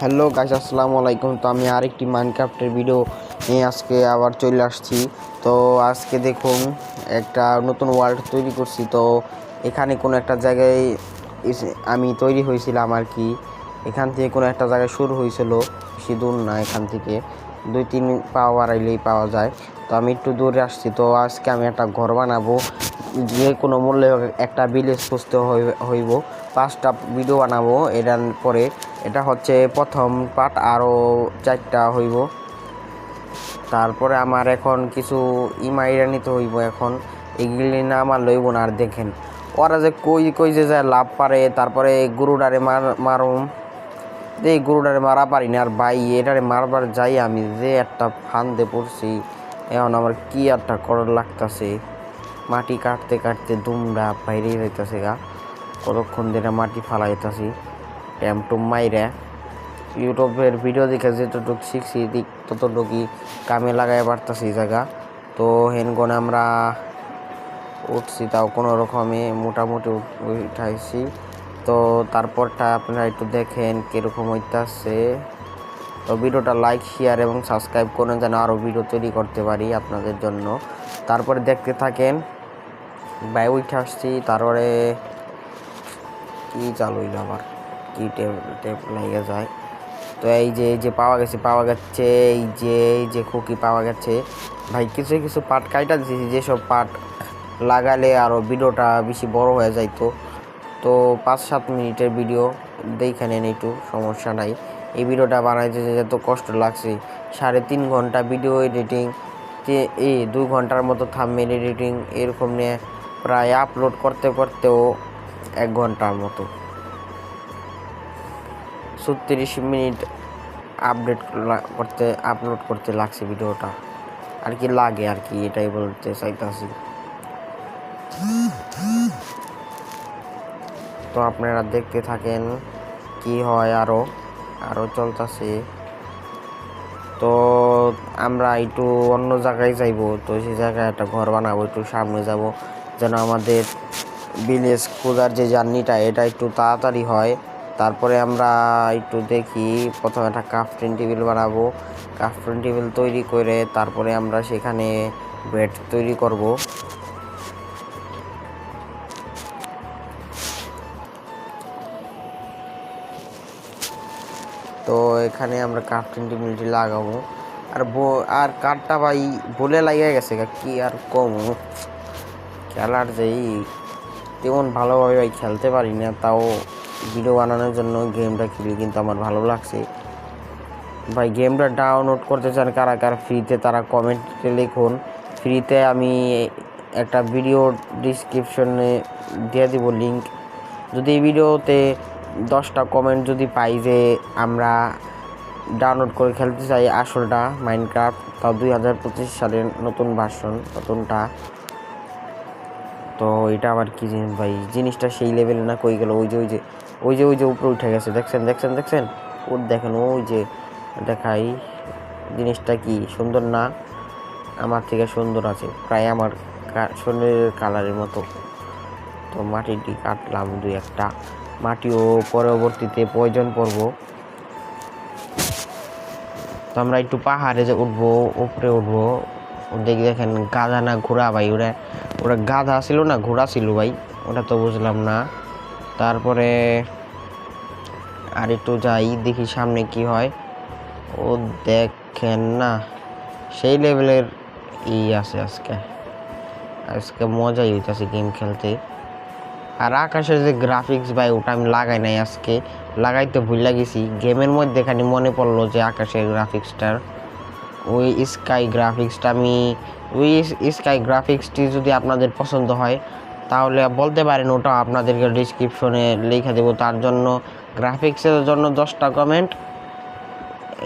Hello guys আসসালামু আলাইকুম। তো আমি আরেকটি মাইনক্রাফটের ভিডিও নিয়ে আজকে আবার চলে আসছি। তো আজকে দেখুন, একটা নতুন ওয়ার্ল্ড তৈরি করছি। তো এখানে কোনো একটা জায়গায় আমি তৈরি হয়েছিলাম আর কি। এখান থেকে কোনো একটা জায়গায় শুরু হয়েছিল, বেশি দূর না এখান থেকে। দুই তিন পাওয়া বাড়াইলেই পাওয়া যায়। তো আমি একটু দূরে আসছি। তো আজকে আমি একটা ঘর বানাবো। যে কোনো মূল্যে একটা ভিলেজ খুঁজতে হই- হইব। পাঁচটা ভিডিও বানাবো। এটার পরে এটা হচ্ছে প্রথম পার্ট আরও চারটা হইব। তারপরে আমার এখন কিছু ইমাইরা নিতে হইব এখন। এগুলি না আমার লইব না, আর দেখেন। ওরা যে কই কই যে যায়, লাভ পারে। তারপরে গরুডারে মার, মারুম। এই গরুটারে মারা পারি না, আর ভাই, এটারে মারবার যাই আমি যে একটা ফান্দে পড়ছি। এখন আমার কি একটা করার লাগতাছে? মাটি কাটতে কাটতে দুমড়া বাইরে যাইতাছে গা। কতক্ষণ ধরে মাটি ফালাইতাছি। ট্যামটুম মাইরে। ইউটিউবের ভিডিও দেখে যতটুকু শিখছি, দিক ততটুকুই কামে লাগাই পারতাছি জায়গা। তো হেনগনে আমরা উঠছি তাও কোনো রকমে মোটামুটি উঠাইছি। তো তারপরটা আপনারা একটু দেখেন কীরকম হইতাছে। তো ভিডিওটা লাইক, শেয়ার এবং সাবস্ক্রাইব করে যেন আরও ভিডিও তৈরি করতে পারি আপনাদের জন্য। তারপরে দেখতে থাকেন বাই উঠে আসছি, তারপরে কী চালু হইল আবার? কি টেপ টেপ লেগে যায়। তো এই যে এই যে পাওয়া গেছে পাওয়া গেছে, এই যে এই যে খুকি পাওয়া গেছে। ভাই, কিছু কিছু পাট কাইটা দিয়েছি যেসব পাট লাগালে আরও ভিডিওটা বেশি বড় হয়ে যাইতো তো। পাঁচ, সাত মিনিটের ভিডিও দেখে নেন একটু, সমস্যা নাই। এই ভিডিওটা বানাইতে যে এত কষ্ট লাগছে। সাড়ে তিন ঘণ্টা ভিডিও এডিটিং এই দুই ঘণ্টার মতো থামমেল এডিটিং এরকম নিয়ে প্রায় আপলোড করতে, করতেও এক ঘণ্টার মতো। ছত্রিশ মিনিট আপডেট করতে আপলোড করতে লাগছে ভিডিওটা। আর কি লাগে আর কি, এটাই বলতে চাইতেছি। তো আপনারা দেখতে থাকেন কি হয় আরও আরও চলতেছে। তো আমরা একটু অন্য জায়গায় যাইবো, তো সেই জায়গায় একটা ঘর বানাবো, একটু সামনে যাব, যেন আমাদের ভিলেজ খোঁজার যে জার্নিটা এটা একটু তাড়াতাড়ি হয়। তারপরে আমরা একটু দেখি, প্রথমে একটা কাফটিন টেবিল বানাবো। কাফটিন টেবিল তৈরি করে তারপরে আমরা সেখানে বেড তৈরি করব। তো এখানে আমরা কাফটিন টেবিলটি লাগাবো। আর আর কাঠটা ভাই বলে লাগিয়ে গেছে কি আর কম? খেলার যেই তেমন ভালোভাবে ভাই খেলতে পারি না, তাও ভিডিও বানানোর জন্য গেমটা খেলি, কিন্তু আমার ভালো লাগছে। ভাই গেমটা ডাউনলোড করতে চান কারা কারা ফ্রিতে তারা কমেন্টে লিখুন। ফ্রিতে আমি একটা ভিডিও ডিসক্রিপশনে দিয়ে দিব লিঙ্ক যদি এই ভিডিওতে দশটা কমেন্ট যদি পাই যে আমরা ডাউনলোড করে খেলতে চাই আসলটা মাইনক্রাফট তাও দুই হাজার পঁচিশ সালের নতুন ভার্সন নতুনটা। তো এটা আবার কি জিনিস ভাই? জিনিসটা সেই লেভেলে না কই গেল? ওই যে ওই যে ওই যে ওই যে উপরে উঠে গেছে, দেখছেন দেখছেন দেখছেন? ওর দেখেন, ওই যে, দেখাই, জিনিসটা কি সুন্দর না? আমার থেকে সুন্দর আছে, প্রায় আমার শরীরের কালারের মতো। তো মাটিটি কাটলাম দুই একটা। মাটিও পরবর্তীতে প্রয়োজন পড়ব। তো আমরা একটু পাহাড়ে যে উঠবো, উপরে উঠবো। দেখি, দেখেন, গাধা না ঘোড়া ভাই, ওরা ওরা গাধা ছিল না, ঘোড়া ছিল ভাই, ওটা তো বুঝলাম না। তারপরে আর একটু যাই, দেখি সামনে কি হয়। ও দেখেন না, সেই লেভেলের ই আছে আজকে। আজকে মজাই হইতেছে গেম খেলতে। আর আকাশের যে গ্রাফিক্স ভাই, ওটা আমি লাগাই নাই আজকে। লাগাইতে ভুল লাগিয়েছি গেমের মধ্যে খালি মনে পড়ল যে আকাশের গ্রাফিক্সটার ওই স্কাই গ্রাফিক্সটা আমি ওই স্কাই গ্রাফিক্সটি যদি আপনাদের পছন্দ হয় তাহলে বলতে পারেন ওটা আপনাদেরকে ডিসক্রিপশনে লিখে দেবো। তার জন্য গ্রাফিক্সের জন্য দশটা কমেন্ট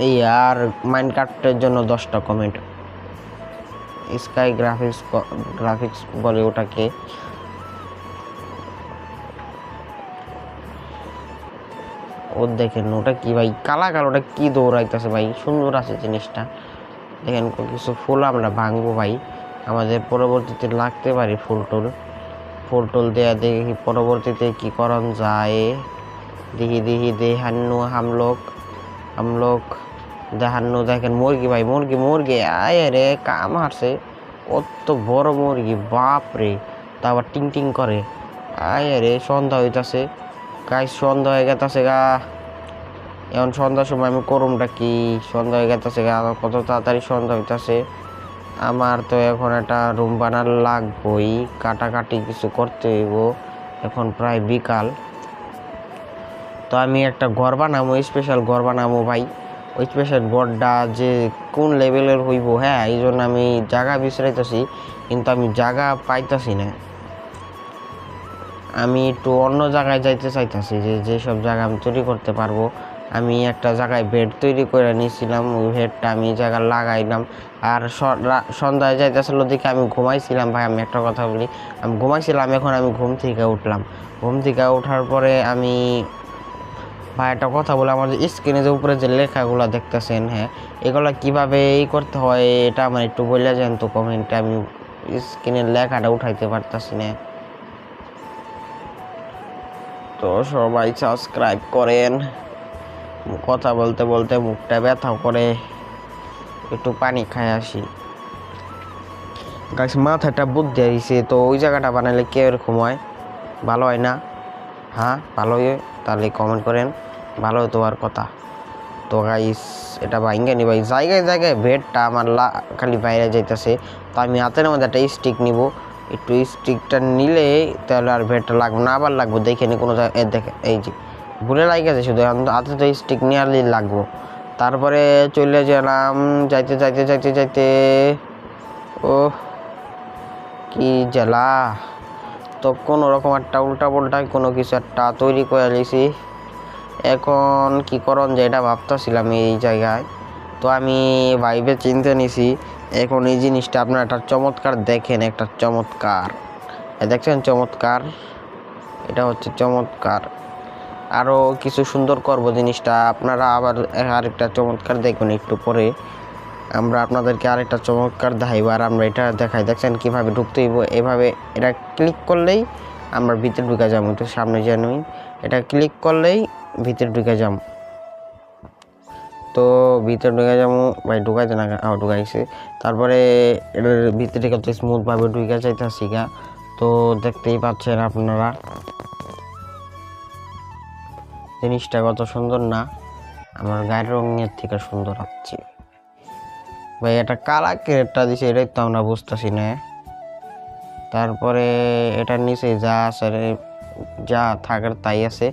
এই আর মাইনক্রাফটের জন্য দশটা কমেন্ট স্কাই গ্রাফিক্স গ্রাফিক্স বলে ওটাকে। ও দেখেন ওটা কি ভাই, কালা কালো, ওটা কি দৌড়াইতেছে ভাই? সুন্দর আছে জিনিসটা। দেখেন কিছু ফুল আমরা ভাঙবো ভাই। আমাদের পরবর্তীতে লাগতে পারে ফুল টুল। পোর্টল দেয়া দেখি পরবর্তীতে কি করণ যায়। দেখি দেখি, দেহান্নু হামলোক হামলোক, দেহান্নু দেখেন মুরগি ভাই, মুরগি মুরগি, আয় রে, কাম আসে কত বড় মুরগি, বাপ রে তারপর টিং টিং করে। আয় রে, সন্ধ্যা হইতাছে। গাই সন্ধ্যা হয়ে গেতাছে গা। এখন সন্ধ্যার সময় আমি করমটা কি? সন্ধ্যা হয়ে গেতাছে গা কত তাড়াতাড়ি সন্ধ্যা হইতাছে। আমার তো এখন একটা রুম বানার লাগবই, কাটাকাটি কিছু করতে হইব, এখন প্রায় বিকাল। তো আমি একটা ঘর বানাবো স্পেশাল ঘর বানাবো ভাই। ওই স্পেশাল ঘরটা যে কোন লেভেলের হইব হ্যাঁ এই জন্য আমি জায়গা বিছরাইতেছি কিন্তু আমি জায়গা পাইতাছি না। আমি একটু অন্য জায়গায় যাইতে চাইতেছি, যে, যেসব জায়গা আমি তৈরি করতে পারব আমি একটা জায়গায় বেড তৈরি করে নিয়েছিলাম, ওই বেডটা আমি জায়গায় লাগাইলাম। আর সন্ধ্যায় যাইতেছিল দিকে আমি ঘুমাইছিলাম, ভাই, আমি একটা কথা বলি, আমি ঘুমাইছিলাম, এখন আমি ঘুম থেকে উঠলাম। ঘুম থেকে ওঠার পরে আমি, ভাই, একটা কথা বলে, আমার স্ক্রিনে যে উপরে যে লেখাগুলো দেখতেছেন হ্যাঁ এগুলো কীভাবে এই করতে হয়, এটা আমার একটু বলে যান তো কমেন্টে আমি স্ক্রিনের লেখাটা উঠাইতে পারতাছি না। তো সবাই সাবস্ক্রাইব করেন। কথা বলতে বলতে মুখটা ব্যথা করে একটু পানি খাই আসি। গাছ মাথাটা বুদ্ধি আইছে তো ওই জায়গাটা বানালে এরকম হয়? ভালো হয় না? হ্যাঁ ভালো হয়। তাহলে কমেন্ট করেন। ভালো হতো আর কথা। তো গাইস এটা ভাঙ্গে নি ভাই। জায়গায় জায়গায় বেডটা আমার লা খালি বাইরে যাইতেছে। তো আমি হাতের মধ্যে একটা স্টিক নিব। একটু স্টিকটা নিলে তাহলে আর বেডটা লাগবে না। আবার লাগবো। দেখে নি কোনো জায়গায় দেখে এই যে ভুলে লাগে গেছে শুধু হাতে তো স্টিক নিয়ে আনলেই লাগবো। তারপরে চলে গেলাম, যাইতে যাইতে যাইতে যাইতে ও কি জ্বালা। তো কোনো রকম একটা উল্টা পাল্টা কোনো কিছু একটা তৈরি করে নিয়েছি এখন কি করণ যে এটা ভাবতেছিলাম এই জায়গায়। তো আমি ভাইবে চিনতে নিছি, এখন এই জিনিসটা আপনার একটা চমৎকার দেখেন, একটা চমৎকার। দেখছেন চমৎকার? এটা হচ্ছে চমৎকার। আরও কিছু সুন্দর করব জিনিসটা। আপনারা আবার আরেকটা চমৎকার দেখবেন একটু পরে। আমরা আপনাদেরকে আরেকটা চমৎকার দেখাইব আর আমরা এটা দেখাই। দেখছেন কীভাবে ঢুকতে হইব? এভাবে এটা ক্লিক করলেই আমরা ভিতরে ঢুকে যাব। একটু সামনে জানুই এটা ক্লিক করলেই ভিতরে ঢুকে যাব। তো ভিতরে ঢুকে যাব। ভাই ঢুকাইতে না ঢুকাইছে। তারপরে এটার ভিতরে কত স্মুথভাবে ঢুকে যাইতেছি গা। তো দেখতেই পাচ্ছেন আপনারা। জিনিসটা কত সুন্দর না? আমার গায়ের রঙের থেকে সুন্দর হচ্ছে ভাই, এটা কালা কেরেটটা দিছে, এটাই তো আমরা বুঝতেছি না। তারপরে এটার নিচে যা আছে যা থাকার তাই আছে।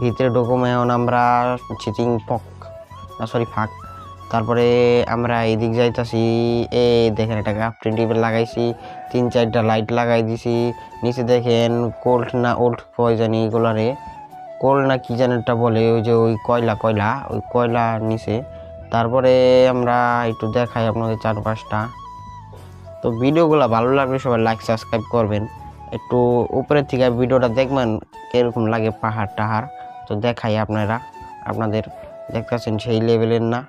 ভিতরে ঢুকুম এখন আমরা চিটিং পক, না সরি ফাঁক। তারপরে আমরা এদিক যাইতাছি, এ, দেখেন একটা প্রিন্ট টেবিল লাগাইছি, তিন চারটা লাইট লাগাই দিছি। নিচে দেখেন কোল্ড না ওল্ড কয় জানি এগুলারে। কোল না কি যেন একটা বলে, ওই যে ওই কয়লা কয়লা, ওই কয়লা নিচে তারপরে আমরা একটু দেখাই আপনাদের চারপাশটা। তো ভিডিওগুলো ভালো লাগলে সবাই লাইক সাবস্ক্রাইব করবেন। একটু উপরের থেকে ভিডিওটা দেখবেন, কীরকম লাগে পাহাড় টাহাড়। তো দেখাই আপনারা, আপনাদের দেখতেছেন সেই লেভেলের না।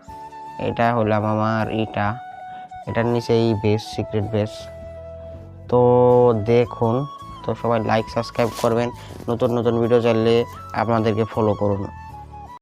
এটা হলাম আমার এটা এটার নিচে এই বেস সিক্রেট বেস তো দেখুন সবাই লাইক সাবস্ক্রাইব করবেন। নতুন নতুন ভিডিও চাইলে আপনাদেরকে ফলো করুন।